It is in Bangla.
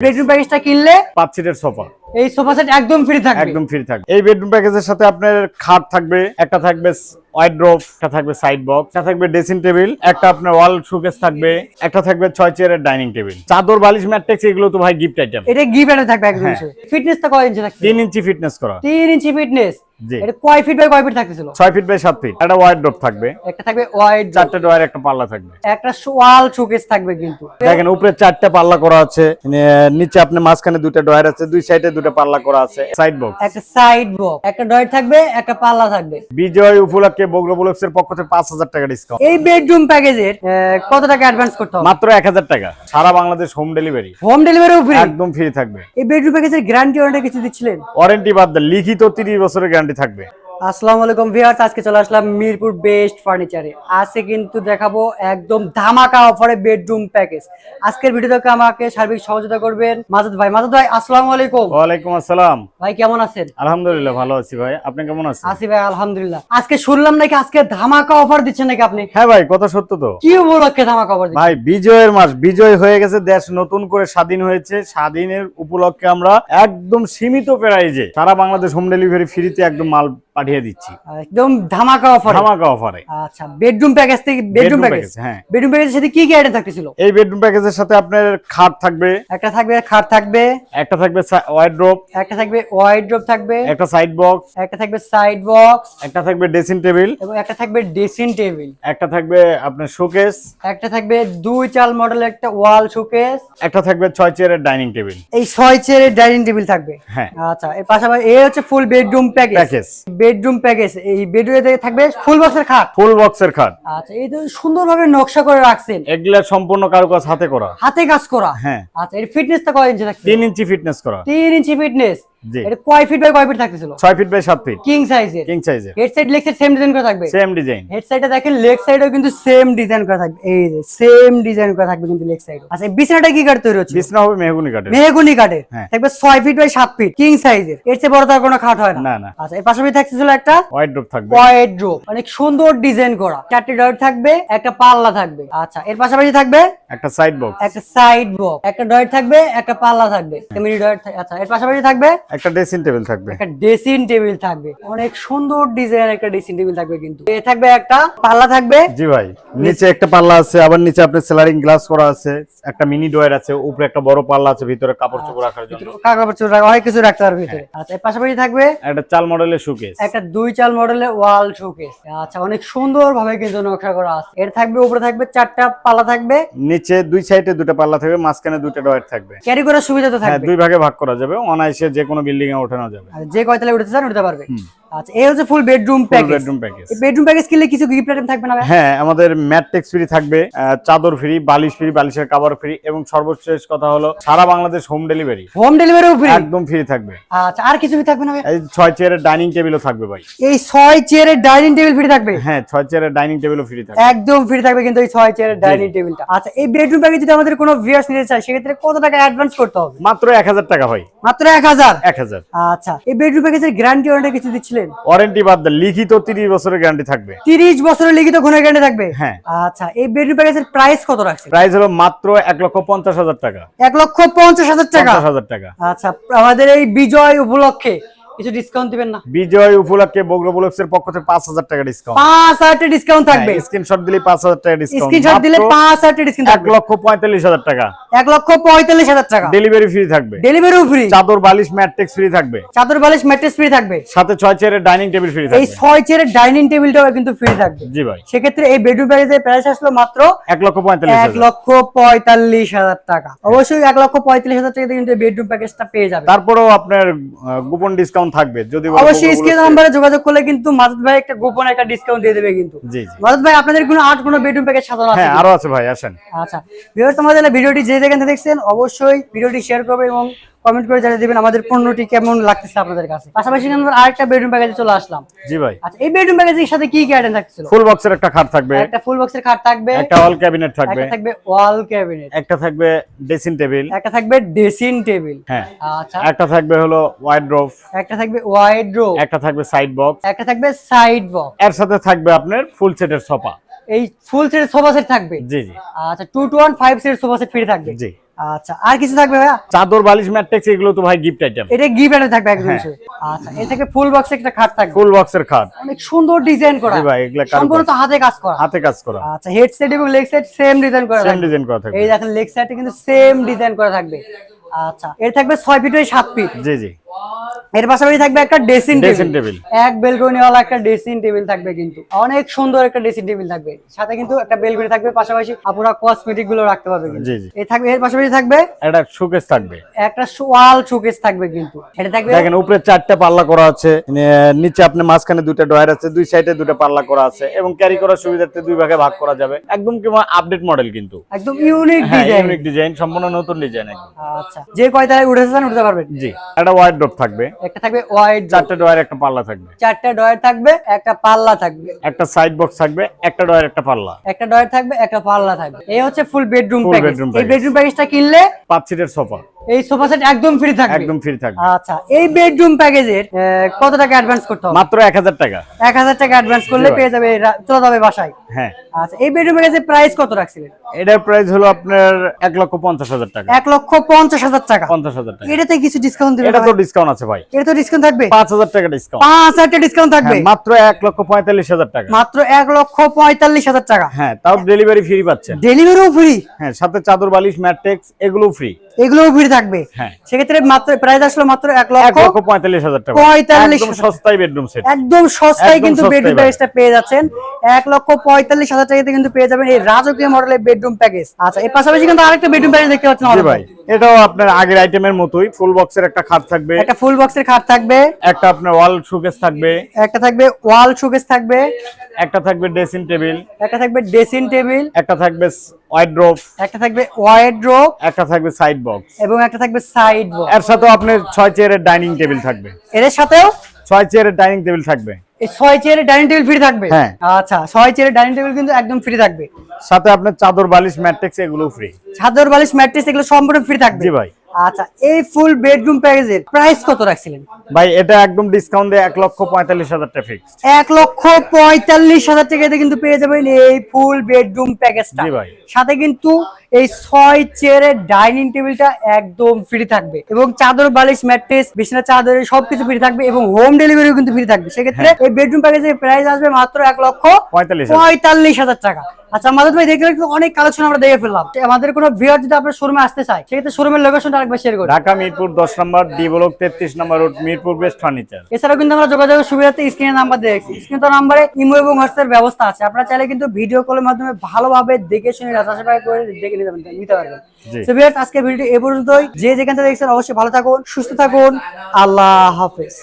বেডরুম প্যাকেজটা কিনলে পাঁচ সিটের সোফা এই সোফা সেট একদম ফ্রি থাকবে। একদম ফ্রি থাকবে। এই বেডরুম প্যাকেজের সাথে আপনার খাট থাকবে একটা থাকবে ওয়াইড্রোপ একটা থাকবে সাইড বক্স একটা থাকবে ড্রেসিং টেবিল একটা আপনার ওয়াল শোকেস থাকবে একটা থাকবে ছয় চেয়ারের ডাইনিং টেবিল চাদর বালিশ ম্যাট্রিক্স এগুলো তো ভাই গিফট আইটেম এটা গিফট থাকবে একদম। ফিটনেসটা কয় ইঞ্চি ফিটনেস করা। তিন ইঞ্চি ফিটনেস এটা কয় ফিট বাই কয় ফিট থাকতেছিল? ছয় ফিট বাই সাত ফিট একটা ওয়াইড্রোপ থাকবে। একটা থাকবে ওয়াইড চারটে ডোয়ার একটা পাল্লা থাকবে। একটা ওয়াল শোকেস থাকবে কিন্তু। দেখেন উপরে চারটা পাল্লা করা আছে। নিচে আপনি মাঝখানে দুটো ডয়ার আছে দুই সাইডে দুটো পাল্লা করা আছে। সাইড বক্স একটা সাইড বক্স একটা ডয়ের থাকবে একটা পাল্লা থাকবে। বিজয় উপলক্ষে বগ্র ব্লকস এর পক্ষ থেকে পাঁচ হাজার টাকা ডিসকাউন্ট এই বেডরুম প্যাকেজের কত টাকা অ্যাডভান্স করতে হবে? মাত্র এক হাজার টাকা। সারা বাংলাদেশ হোম ডেলিভারি হোম ডেলিভারিও ফ্রি একদম ফ্রি থাকবে। এই বেডরুম প্যাকেজের গ্যারান্টি ওয়ারেন্টি কিছু দিচ্ছিলেন? ওয়ারেন্টি বাদ লিখিত তিরিশ বছরের গ্যারান্টি থাকবে। আসসালামু আলাইকুম ভিউয়ার্স আজকে চলে আসলাম মিরপুর বেস্ট ফার্নিচারে আজকে কিন্তু দেখাবো একদম ধামাকা অফারে বেডরুম প্যাকেজ আজকের ভিডিওতে আমাকে সার্বিক সহযোগিতা করবেন মাজাদ ভাই। মাজাদ ভাই আসসালামু আলাইকুম। ওয়ালাইকুম আসসালাম। ভাই কেমন আছেন? আলহামদুলিল্লাহ ভালো আছি ভাই। আপনি কেমন আছেন? আসি ভাই আলহামদুলিল্লাহ। আজকে শুনলাম নাকি আজকে ধামাকা অফার দিচ্ছেন নাকি আপনি? হ্যাঁ ভাই কথা সত্য তো। কি উপলক্ষে ধামাকা অফার ভাই বিজয়ের মাস বিজয় হয়ে গেছে দেশ নতুন করে স্বাধীন হয়েছে। স্বাধীনের উপলক্ষে আমরা একদম সীমিত প্রাইজে সারা বাংলাদেশ হোম ডেলিভারি ফ্রিতে একদম মাল পাঠিয়ে দিচ্ছি। একদম ধামাকা অফার ধামাকা অফারে আচ্ছা বেডরুম প্যাকেজ থেকে বেডরুম প্যাকেজ হ্যাঁ। বেডরুম প্যাকেজের সাথে কি কি আইটেম থাকতেছিল? এই বেডরুম প্যাকেজের সাথে আপনার খাট থাকবে। একটা থাকবে খাট থাকবে। একটা থাকবে ওয়াইড্রোপ একটা থাকবে ওয়াইড্রপ থাকবে। একটা সাইড বক্স একটা থাকবে সাইড বক্স একটা থাকবে ড্রেসিং টেবিল এবং একটা থাকবে ড্রেসিং টেবিল একটা থাকবে আপনার শোকেস একটা থাকবে দুই চাল মডেল একটা ওয়াল শোকেস একটা থাকবে ছয় চেয়ারের ডাইনিং টেবিল এই ছয় চেয়ারের ডাইনিং টেবিল থাকবে। হ্যাঁ। আচ্ছা এর পাশাপাশি এই হচ্ছে full bedroom package package bedroom package এই বেডরুমে থাকবে ফুল বক্সের খাট। ফুল বক্সের খাট। আচ্ছা এই তো সুন্দরভাবে নকশা করে রাখছেন। এগুলা সম্পূর্ণ কারুকাজ হাতে করা। হাতে কাজ করা। হ্যাঁ। আচ্ছা এর ফিটনেসটা কয় ইঞ্চি থাকছে? 3 ইঞ্চি ফিটনেস করা। 3 ইঞ্চি ফিটনেস এটা কয় ফিট বাই কয় ফিট থাকতেছিল? ছয় ফিট বাই সাত ফিট কিং সাইজের কিং সাইজের head side leg side same design করে থাকবে? সেম ডিজাইন হেড সাইডে দেখেন লেগ সাইডেও কিন্তু সেম ডিজাইন করা থাকবে। এই যে সেম ডিজাইন করা থাকবে কিন্তু লেগ সাইড আচ্ছা এই কি কাঠ তৈরি হচ্ছে? বিছনা হবে মেহগুনি কাঠের। মেহগুনি কাঠের। হ্যাঁ। থাকবে ছয় ফিট বাই সাত ফিট কিং সাইজের এর। চেয়ে বড় তো কোনো খাট হয় না। না না। আচ্ছা এর পাশাপাশি থাকতেছিল একটা ওয়াইড্রোপ থাকবে। ওয়াইড অনেক সুন্দর ডিজাইন করা। চারটি ডট থাকবে একটা পাল্লা থাকবে। আচ্ছা এর পাশাপাশি থাকবে? একটা সাইড বক্স একটা সাইড বক্স একটা ডট থাকবে একটা পাল্লা থাকবে। মিনি ডট আচ্ছা এর পাশাপাশি থাকবে? একটা ড্রেসিং টেবিল থাকবে। একটা ড্রেসিং টেবিল থাকবে। অনেক সুন্দর ডিজাইন একটা ড্রেসিং টেবিল থাকবে কিন্তু। এ থাকবে একটা পাল্লা থাকবে। জি ভাই নিচে একটা পাল্লা আছে আবার নিচে আপনার সেলারিং গ্লাস করা আছে একটা মিনি ডয়ার আছে উপরে একটা বড় পাল্লা আছে ভিতরে কাপড় চোপড় রাখার জন্য। কাগজ চোর রাখা অনেক কিছু রাখতে পারবে ভিতরে। আচ্ছা এর পাশাপাশি থাকবে একটা চাল মডেলের শোকেস একটা দুই চাল মডেলের ওয়াল শোকেস আচ্ছা অনেক সুন্দর ভাবে কিন্তু নকশা করা আছে। এর থাকবে উপরে থাকবে চারটা পাল্লা থাকবে। নিচে দুই সাইডে দুটো পাল্লা থাকবে মাঝখানে দুটো ডয়ার থাকবে। ক্যারি করার সুবিধা তো হ্যাঁ থাকবে। দুই ভাগে ভাগ করা যাবে। অনায়াসে যে কোনো বিল্ডিং এ ওঠানো যাবে যে কয়তলায় উঠতে চান উঠতে পারবে। আচ্ছা এই হচ্ছে full bedroom package bedroom package bedroom package কিনলে কিছু গিফট আইটেম থাকবে না হ্যাঁ আমাদের ম্যাট্রিক্স ফ্রি থাকবে চাদর ফ্রি বালিশ ফ্রি বালিশের কাভার ফ্রি এবং সর্বশেষ কথা হলো সারা বাংলাদেশ হোম ডেলিভারি হোম ডেলিভারিও ফ্রি একদম ফ্রি থাকবে। আচ্ছা আর কিছু থাকবে না ভাই? এই ছয় চেয়ারের ডাইনিং টেবিলও থাকবে ভাই। এই চেয়ারের ডাইনিং টেবিল ফ্রি থাকবে? হ্যাঁ চেয়ারের ডাইনিং টেবিলও ফ্রি থাকবে। একদম ফ্রি থাকবে কিন্তু এই ছয় চেয়ারের ডাইনিং টেবিলটা আচ্ছা এই বেডরুম প্যাকেজ যদি আমাদের কোনো ভিউয়ার্স নিতে চায় সেক্ষেত্রে কত টাকা অ্যাডভান্স করতে হবে? মাত্র এক হাজার টাকা ভাই। মাত্র এক হাজার? এক হাজার। আচ্ছা এই বেডরুম প্যাকেজের গ্যারান্টি ওয়ারেন্টি কিছু দিচ্ছিলেন ওয়ারেন্টি বাদ দেন লিখিত তিরিশ বছরের গ্যারান্টি থাকবে। তিরিশ বছরের লিখিত ঘনের গ্যারান্টি থাকবে? হ্যাঁ। আচ্ছা এই বেডরুম প্যাকেজের প্রাইস কত রাখছে? প্রাইস হলো মাত্র এক লক্ষ পঞ্চাশ হাজার টাকা। এক লক্ষ পঞ্চাশ হাজার টাকা? পঞ্চাশ হাজার টাকা। আচ্ছা আমাদের এই বিজয় উপলক্ষে কিছু ডিসকাউন্ট দিবেন না। বিজয় উপলক্ষে বগ্র ব্লকস এর পক্ষ থেকে পাঁচ হাজার টাকা ডিসকাউন্ট পাঁচ হাজার ডিসকাউন্ট থাকবে। স্ক্রিনশট দিলে পাঁচ হাজার টাকা ডিসকাউন্ট স্ক্রিনশট দিলে পাঁচ হাজার ডিসকাউন্ট থাকবে। লক্ষ পঁয়তাল্লিশ হাজার টাকা। এক লক্ষ পঁয়তাল্লিশ হাজার টাকা। ডেলিভারি ফ্রি থাকবে। ডেলিভারিও ফ্রি চাদর বালিশ ফ্রি থাকবে। চাদর বালিশ ম্যাট্রেস ফ্রি থাকবে। সাথে ছয় চেয়ারের ডাইনিং টেবিল ফ্রি এই থাকবে। ছয় চেয়ারের ডাইনিং টেবিলটাও কিন্তু ফ্রি থাকবে। জি ভাই। সেক্ষেত্রে এই বেডরুম প্যাকেজের প্রাইস আসলো মাত্র এক লক্ষ পঁয়তাল্লিশ এক হাজার লক্ষ পঁয়তাল্লিশ হাজার টাকা। অবশ্যই এক লক্ষ পঁয়তাল্লিশ হাজার টাকা দিয়ে কিন্তু বেডরুম প্যাকেজটা পেয়ে যাবে। তারপরেও আপনার গোপন ডিসকাউন্ট থাকবে যদি অবশ্যই স্ক্রিন নাম্বারে যোগাযোগ করলে কিন্তু মাসুদ ভাই একটা গোপন একটা ডিসকাউন্ট দিয়ে দেবে কিন্তু। জি জি। মাসুদ ভাই আপনাদের কোনো আট কোনো বেডরুম প্যাকেজ সাজানো আছে হ্যাঁ আরও আছে ভাই আসেন। আচ্ছা। ভিউয়ার্স আমাদের ভিডিওটি যে দেখেন দেখছেন অবশ্যই ভিডিওটি শেয়ার করবে এবং কমেন্ট করে জানিয়ে দিবেন আমাদের পণ্যটি কেমন লাগতেছে আপনাদের কাছে। পাশাপাশি আমরা আরেকটা বেডরুম প্যাকেজে চলে আসলাম। জি ভাই। আচ্ছা এই বেডরুম প্যাকেজের সাথে কি কি আইটেম থাকছিল? ফুল বক্সের একটা খাট থাকবে। একটা ফুল বক্সের খাট থাকবে। একটা অল ক্যাবিনেট থাকবে। একটা থাকবে ওয়াল ক্যাবিনেট একটা থাকবে ড্রেসিং টেবিল একটা থাকবে ড্রেসিং টেবিল হ্যাঁ। আচ্ছা। একটা থাকবে হলো ওয়াইড্রোফ একটা থাকবে ওয়াইড একটা থাকবে সাইড বক্স একটা থাকবে সাইড বক্স এর সাথে থাকবে আপনার ফুল সেটের সোফা এই ফুল সেটের সোফা সেট থাকবে? জি জি। আচ্ছা two two one five set sofa set free থাকবে। জি। আচ্ছা আর কিছু থাকবে ভাইয়া? চাদর বালিশ ম্যাট্রিক্স এগুলো তো ভাই গিফট আইটেম এটা গিফট আইটেম থাকবে একদম হ্যাঁ। আচ্ছা এর থেকে ফুল বক্সে একটা খাট থাকবে। ফুল বক্সের খাট। অনেক সুন্দর ডিজাইন করা। ভাই, এগুলো। সম্পূর্ণ তো হাতে কাজ করা। হাতে কাজ করা। আচ্ছা হেড সেট এবং লেগ সেট সেম ডিজাইন করা সেম ডিজাইন করা থাকবে। এই দেখেন লেগ সেটে কিন্তু সেম ডিজাইন করা থাকবে। আচ্ছা এর থাকবে ছয় ফিট সাত ফিট জি জি। এর পাশাপাশি থাকবে একটা ড্রেসিং টেবিল এক বেলকনি ওয়ালা একটা ড্রেসিং টেবিল থাকবে কিন্তু। অনেক সুন্দর একটা ড্রেসিং টেবিল থাকবে। সাথে কিন্তু একটা বেলকনি থাকবে পাশাপাশি আপনারা কসমেটিকগুলো রাখতে পারবে কিন্তু। জি, জি। এর থাকবে এর পাশাপাশি থাকবে একটা শোকেস থাকবে। একটা ওয়াল শোকেস থাকবে কিন্তু। এটা থাকবে দেখেন উপরে চারটা পাল্লা করা আছে। নিচে আপনি মাঝখানে দুইটা ডয়ার আছে দুই সাইডে দুটো পাল্লা করা আছে এবং ক্যারি করার সুবিধার্থে দুই ভাগে ভাগ করা যাবে। একদম কি আপডেট মডেল কিন্তু। একদম ইউনিক ডিজাইন ইউনিক ডিজাইন সম্পূর্ণ নতুন ডিজাইন আচ্ছা যে কয়তায় উঠেছে চান উঠতে পারবেন জি একটা ওয়াইড ড্রপ থাকবে। একটা থাকবে ওয়াইড চারটে ডয়ার একটা পাল্লা থাকবে। চারটা ডয়ার থাকবে একটা পাল্লা থাকবে। একটা সাইড বক্স থাকবে একটা ডয়ার একটা পাল্লা। একটা ডয়ার থাকবে একটা পাল্লা থাকবে। এই হচ্ছে ফুল বেডরুম প্যাকেজ এই। বেডরুম প্যাকেজটা কিনলে পাঁচ সিটের সোফা এই সোফা সেট একদম ফ্রি থাকবে। একদম ফ্রি থাকবে। আচ্ছা এই বেডরুম প্যাকেজের কত টাকা অ্যাডভান্স করতে হবে? মাত্র এক হাজার টাকা। এক হাজার টাকা অ্যাডভান্স করলে পেয়ে যাবে চলে যাবে বাসায়। হ্যাঁ। আচ্ছা এই বেডরুম প্যাকেজের প্রাইস কত রাখছিলেন? এটার প্রাইস হলো আপনার এক লক্ষ পঞ্চাশ হাজার টাকা। এক লক্ষ পঞ্চাশ হাজার টাকা। পঞ্চাশ হাজার টাকা। এটাতে কিছু ডিসকাউন্ট দিবে এটা তো ডিসকাউন্ট আছে ভাই। এটা তো ডিসকাউন্ট থাকবে? পাঁচ হাজার টাকা ডিসকাউন্ট পাঁচ হাজার টাকা ডিসকাউন্ট থাকবে? মাত্র এক লক্ষ পঁয়তাল্লিশ হাজার টাকা। মাত্র এক লক্ষ পঁয়তাল্লিশ হাজার টাকা। হ্যাঁ তাও ডেলিভারি ফ্রি পাচ্ছেন। ডেলিভারিও ফ্রি হ্যাঁ সাথে চাদর বালিশ ম্যাট্রিক্স এগুলো ফ্রি এগুলোও ফ্রি থাকবে। হ্যাঁ। সেক্ষেত্রে মাত্র প্রাইস আসলো মাত্র এক লক্ষ পঁয়তাল্লিশ হাজার টাকা। 45,000 একদম সস্তায় বেডরুম সেট একদম সস্তায় কিন্তু বেডরুম। প্যাকেজটা পেয়ে যাচ্ছেন। এক লক্ষ পঁয়তাল্লিশ হাজার টাকাতে কিন্তু পেয়ে যাবেন এই রাজকীয় মডেলের বেডরুম প্যাকেজ আচ্ছা এর পাশাপাশি কিন্তু আরেকটা বেডরুম প্যাকেজ দেখতে পাচ্ছেন ভাই এটাও আপনার আগের আইটেমের মতোই ফুল বক্সের একটা খাট থাকবে। একটা ফুল বক্সের খাট থাকবে। একটা আপনার ওয়াল শোকেস থাকবে। একটা থাকবে ওয়াল শোকেস থাকবে। একটা থাকবে ড্রেসিং টেবিল একটা থাকবে ড্রেসিং টেবিল একটা থাকবে ওয়াইড্রোপ একটা থাকবে ওয়াইড্রোপ একটা থাকবে সাইড বক্স এবং একটা থাকবে সাইড বক্স এর সাথে আপনার ছয় চেয়ারের ডাইনিং টেবিল থাকবে। এর সাথেও? ছয় চেয়ারের ডাইনিং টেবিল থাকবে। এই ছয় চেয়ারের ডাইনিং টেবিল ফ্রি থাকবে? হ্যাঁ। আচ্ছা ছয় চেয়ারের ডাইনিং টেবিল কিন্তু একদম ফ্রি থাকবে। সাথে আপনার চাদর বালিশ ম্যাট্রিক্স এগুলো ফ্রি চাদর বালিশ ম্যাট্রিক্স এগুলো সম্পূর্ণ ফ্রি থাকবে। জি ভাই। আচ্ছা এই ফুল বেডরুম প্যাকেজের প্রাইস কত রাখছিলেন? ভাই এটা একদম ডিসকাউন্ট দিয়ে এক লক্ষ পঁয়তাল্লিশ হাজার টাকা ফিক্স এক লক্ষ পঁয়তাল্লিশ হাজার টাকাতে কিন্তু পেয়ে যাবেন এই ফুল বেডরুম প্যাকেজটা। সাথে কিন্তু এই ছয় চেয়ারের ডাইনিং টেবিলটা একদম ফ্রি থাকবে এবং চাদর বালিশ ম্যাট্রেস বিছানা চাদর সবকিছু ফ্রি থাকবে এবং হোম ডেলিভারিও কিন্তু ফ্রি থাকবে। সেক্ষেত্রে এই বেডরুম প্যাকেজের প্রাইস আসবে মাত্র এক লক্ষ। পঁয়তাল্লিশ হাজার টাকা। আচ্ছা আমাদের ভাই দেখলে কিন্তু অনেক কালেকশন আমরা দেখে ফেললাম। আমাদের কোনো ভিউয়ার যদি আপনার শোরুমে আসতে চায় সেক্ষেত্রে শোরুমের লোকেশনটা আরেকবার শেয়ার করুন। ঢাকা মিরপুর দশ নম্বর ডি ব্লক তেত্রিশ নম্বর রোড মিরপুর বেস্ট ফার্নিচার এছাড়াও কিন্তু আমরা যোগাযোগের সুবিধাতে স্ক্রিনে নাম্বার দেখছি স্ক্রিনে তো নাম্বারে ইমো এবং হোয়াটসঅ্যাপ ব্যবস্থা আছে। আপনারা চাইলে কিন্তু ভিডিও কলের মাধ্যমে ভালোভাবে দেখে শুনে যাচাই করে দেখে নিতে পারবেন নিতে পারবেন। তো ভিউয়ার্স আজকে ভিডিও এ পর্যন্তই। যে যেখান থেকে দেখছেন অবশ্যই ভালো থাকুন সুস্থ থাকুন। আল্লাহ হাফেজ।